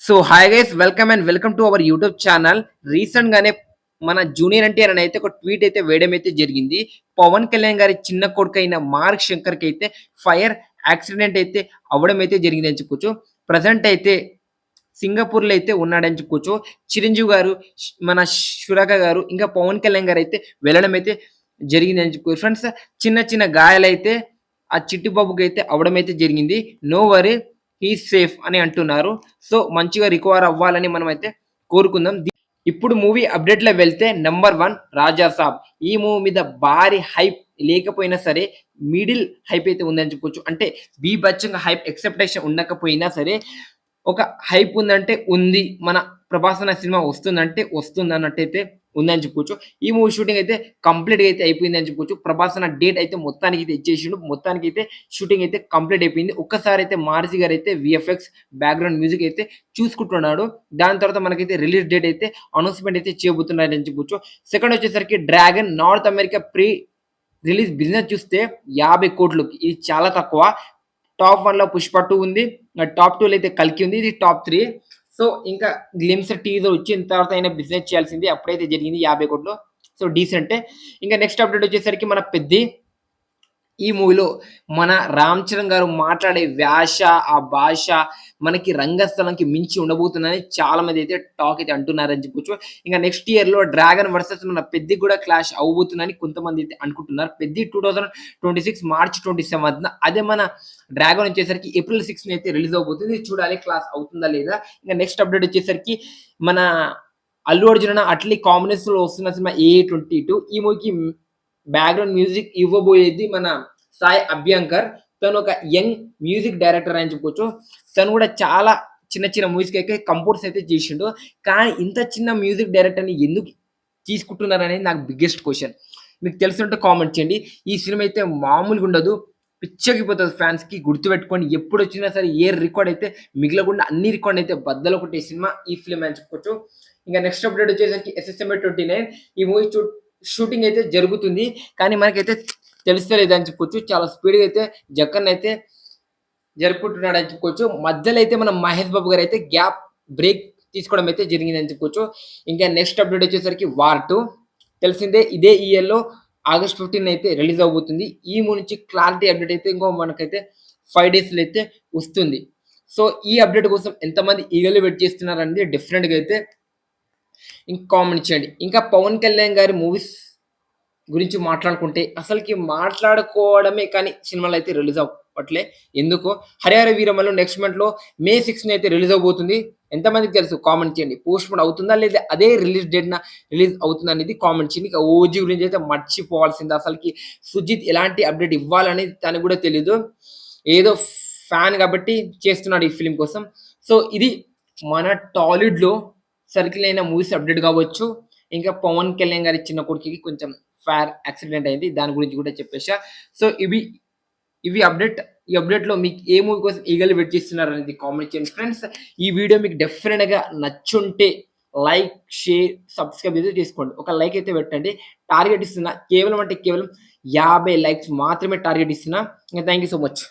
So hi guys welcome and welcome to our YouTube channel recent గానే మన junior NTR అని అయితే ఒక ట్వీట్ అయితే వేయడం అయితే జరిగింది. పవన్ కళ్యాణ్ గారి చిన్న కొడుకు అయిన మార్క్ శంకర్కి అయితే ఫైర్ యాక్సిడెంట్ అయితే అవ్వడం అయితే జరిగింది అని చెప్పుకోవచ్చు ప్రజెంట్ అయితే సింగపూర్లో అయితే ఉన్నాడని చెప్పుకోవచ్చు చిరంజీవి గారు మన సురేఖ గారు ఇంకా పవన్ కళ్యాణ్ గారు అయితే వెళ్ళడం అయితే జరిగింది అని చెప్పుకోవచ్చు ఫ్రెండ్స్ చిన్న చిన్న గాయాలైతే ఆ చిట్టి బాబుకి అయితే అవడం అయితే జరిగింది. నో వరీ హీ సేఫ్ అని అంటున్నారు. సో మంచిగా రికవర్ అవ్వాలని మనం అయితే కోరుకుందాం ఇప్పుడు మూవీ అప్డేట్లో వెళ్తే నెంబర్ వన్ రాజా సాబ్. ఈ మూవీ మీద భారీ హైప్ లేకపోయినా సరే మిడిల్ హైప్ అయితే ఉందని చెప్పుకోవచ్చు అంటే బీభత్సంగా హైప్ ఎక్సెప్టేషన్ ఉండకపోయినా సరే ఒక హైప్ ఉందంటే ఉంది. మన ప్రభాసన సినిమా వస్తుందంటే వస్తుంది అన్నట్టయితే ఉందని చెప్పుకోవచ్చు ఈ మూవీ షూటింగ్ అయితే కంప్లీట్ అయితే అయిపోయింది అని చెప్పుకోవచ్చు ప్రభాస్ అన్న డేట్ అయితే మొత్తానికి అయితే ఇచ్చేసిండు. మొత్తానికి అయితే షూటింగ్ అయితే కంప్లీట్ అయిపోయింది. ఒక్కసారి అయితే మారుతి గారు అయితే విఎఫ్ఎక్స్ బ్యాక్గ్రౌండ్ మ్యూజిక్ అయితే చూసుకుంటున్నాడు. దాని తర్వాత మనకైతే రిలీజ్ డేట్ అయితే అనౌన్స్మెంట్ అయితే చేయబోతున్నారు అని చెప్పొచ్చు. సెకండ్ వచ్చేసరికి dragon North America pre release business చూస్తే యాభై కోట్లు ఇది చాలా తక్కువ. టాప్ వన్లో పుష్ప టూ ఉంది. టాప్ టూ అయితే కల్కి ఉంది. ఇది టాప్ త్రీ సో ఇంకా గ్లిమ్స్ టీజర్ వచ్చిన తర్వాత అయినా బిజినెస్ చేయాల్సింది అప్పుడైతే జరిగింది యాభై కోట్లు. సో డీసెంటే ఇంకా నెక్స్ట్ అప్డేట్ వచ్చేసరికి మన పెద్ద ఈ మూవీలో మన రామ్ చరణ్ గారు మాట్లాడే వ్యాస ఆ భాష మనకి రంగస్థలంకి మించి ఉండబోతుందని చాలా మంది అయితే టాక్ అయితే అంటున్నారని చెప్పొచ్చు. ఇంకా నెక్స్ట్ ఇయర్లో డ్రాగన్ వర్సెస్ మన పెద్ది కూడా క్లాష్ అవబోతుందని కొంతమంది అయితే అనుకుంటున్నారు. Peddi two thousand twenty six March twenty seventh అదే మన డ్రాగన్ వచ్చేసరికి ఏప్రిల్ సిక్స్ అయితే రిలీజ్ అవబోతుంది చూడాలి క్లాస్ అవుతుందా లేదా? ఇంకా నెక్స్ట్ అప్డేట్ వచ్చేసరికి మన అల్లు అర్జున అట్లీ కాంబినేషన్లో వస్తున్న సినిమా ఏ ట్వంటీ టూ ఈ మూవీకి బ్యాక్గ్రౌండ్ మ్యూజిక్ ఇవ్వబోయేది మన సాయి అభ్యంకర్. తను ఒక యంగ్ మ్యూజిక్ డైరెక్టర్ అని చెప్పుకోవచ్చు తను కూడా చాలా చిన్న చిన్న మ్యూజిక్ అయితే కంపోజ్ అయితే చేసిండు. కానీ ఇంత చిన్న మ్యూజిక్ డైరెక్టర్ని ఎందుకు తీసుకుంటున్నారు అనేది నాకు బిగ్గెస్ట్ క్వశ్చన్ మీకు తెలిసినట్టు కామెంట్ చేయండి. ఈ సినిమా అయితే మామూలుగా ఉండదు. పిచ్చకిపోతుంది ఫ్యాన్స్కి గుర్తుపెట్టుకోండి. ఎప్పుడు వచ్చినా సరే ఏ రికార్డ్ అయితే మిగలకుండా అన్ని రికార్డ్ అయితే బద్దలు కొట్టే సినిమా ఈ ఫిల్మ్ అని చెప్పుకోవచ్చు ఇంకా నెక్స్ట్ అప్డేట్ వచ్చేసరికి ఎస్ఎస్ఎంఏ ట్వంటీ నైన్ ఈ మూవీ షూటింగ్ అయితే జరుగుతుంది. కానీ మనకైతే తెలుస్తలేదు అని చెప్పుకోవచ్చు చాలా స్పీడ్గా అయితే జక్కన్ అయితే జరుపుకుంటున్నాడు అని చెప్పుకోవచ్చు మధ్యలో అయితే మన మహేష్ బాబు గారు అయితే గ్యాప్ బ్రేక్ తీసుకోవడం అయితే జరిగింది అని చెప్పుకోవచ్చు ఇంకా నెక్స్ట్ అప్డేట్ వచ్చేసరికి వార్ టూ. తెలిసిందే ఇదే ఇయర్లో ఆగస్ట్ ఫిఫ్టీన్ అయితే రిలీజ్ అవబోతుంది ఈ మూవీ నుంచి క్లారిటీ అప్డేట్ అయితే ఇంకో మనకైతే ఫైవ్ డేస్లో అయితే వస్తుంది. సో ఈ అప్డేట్ కోసం ఎంతమంది ఈగలు వెయిట్ చేస్తున్నారు డిఫరెంట్గా అయితే ఇంకా కామెంట్ చేయండి. ఇంకా పవన్ కళ్యాణ్ గారి మూవీస్ గురించి మాట్లాడుకుంటే అసలుకి మాట్లాడుకోవడమే కానీ సినిమాలు అయితే రిలీజ్ అవ్వట్లే. ఎందుకో? హరిహర వీరమల్లు నెక్స్ట్ మంత్లో మే సిక్స్ అయితే రిలీజ్ అవబోతుంది ఎంతమందికి తెలుసు? కామెంట్ చేయండి. పోస్ట్ పోన్ అవుతుందా లేదా? అదే రిలీజ్ డేట్ రిలీజ్ అవుతుందా అనేది కామెంట్ చేయండి. ఇక ఓజీ గురించి అయితే మర్చిపోవాల్సింది. అసలుకి సుజిత్ ఎలాంటి అప్డేట్ ఇవ్వాలనేది తనకు కూడా తెలీదు. ఏదో ఫ్యాన్ కాబట్టి చేస్తున్నాడు ఈ ఫిలిం కోసం. సో ఇది మన టాలీవుడ్లో సర్కిల్ అయిన మూవీస్ అప్డేట్ కావచ్చు. ఇంకా పవన్ కళ్యాణ్ గారి చిన్న కొడుకుకి కొంచెం ఫైర్ యాక్సిడెంట్ అయింది. దాని గురించి కూడా చెప్పేసా సో ఇవి ఇవి అప్డేట్ ఈ అప్డేట్లో మీకు ఏ మూవీ కోసం ఈగలు వెయిట్ చేస్తున్నారు అనేది కామెంట్ చేయండి ఫ్రెండ్స్. ఈ వీడియో మీకు డెఫినెట్గా నచ్చుంటే లైక్ షేర్ సబ్స్క్రైబ్ అయితే చేసుకోండి. ఒక లైక్ అయితే పెట్టండి. టార్గెట్ ఇస్తున్నా. కేవలం అంటే కేవలం యాభై లైక్స్ మాత్రమే టార్గెట్ ఇస్తున్నా. Thank you so much.